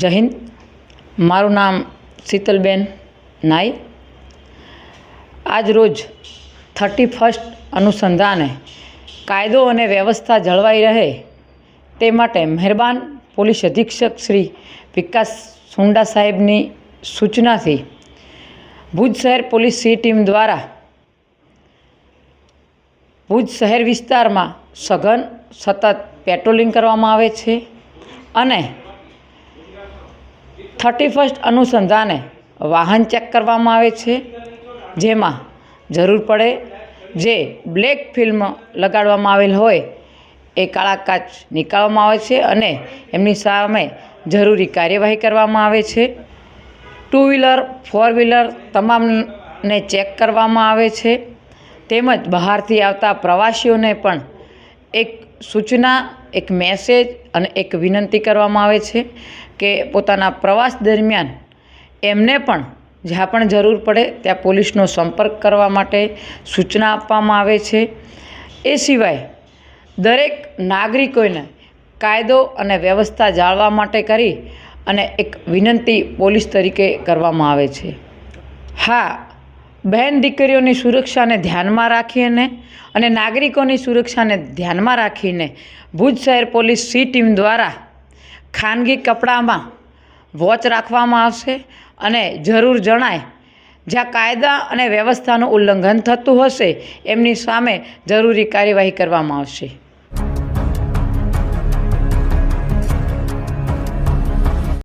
જય હિન્દ. મારું નામ શીતલબેન નાઈ. આજ રોજ થર્ટી ફર્સ્ટ અનુસંધાને કાયદો અને વ્યવસ્થા જળવાઈ રહે તે માટે મહેરબાન પોલીસ અધિક્ષક શ્રી વિકાસ સુંડા સાહેબની સૂચનાથી ભુજ શહેર પોલીસ સી ટીમ દ્વારા ભુજ શહેર વિસ્તારમાં સઘન સતત પેટ્રોલિંગ કરવામાં આવે છે અને થર્ટી ફર્સ્ટ અનુસંધાને વાહન ચેક કરવામાં આવે છે, જેમાં જરૂર પડે જે બ્લેક ફિલ્મ લગાડવામાં આવેલ હોય એ કાળા કાચ નીકાળવામાં આવે છે અને એમની સામે જરૂરી કાર્યવાહી કરવામાં આવે છે. ટુ વ્હીલર ફોર વ્હીલર તમામને ચેક કરવામાં આવે છે. તેમજ બહારથી આવતા પ્રવાસીઓને પણ એક સૂચના, એક મેસેજ અને એક વિનંતી કરવામાં આવે છે કે પોતાના પ્રવાસ દરમિયાન એમને પણ જ્યાં પણ જરૂર પડે ત્યાં પોલીસનો સંપર્ક કરવા માટે સૂચના આપવામાં આવે છે. એ સિવાય દરેક નાગરિકોને કાયદો અને વ્યવસ્થા જાળવા માટે કરી અને એક વિનંતી પોલીસ તરીકે કરવામાં આવે છે. હા બહેન દીકરીઓની સુરક્ષાને ધ્યાનમાં રાખીને અને નાગરિકોની સુરક્ષાને ધ્યાનમાં રાખીને ભુજ શહેર પોલીસ સી ટીમ દ્વારા ખાનગી કપડામાં વોચ રાખવામાં આવશે અને જરૂર જણાય જ્યાં કાયદા અને વ્યવસ્થાનું ઉલ્લંઘન થતું હશે, એમની સામે જરૂરી કાર્યવાહી કરવામાં આવશે.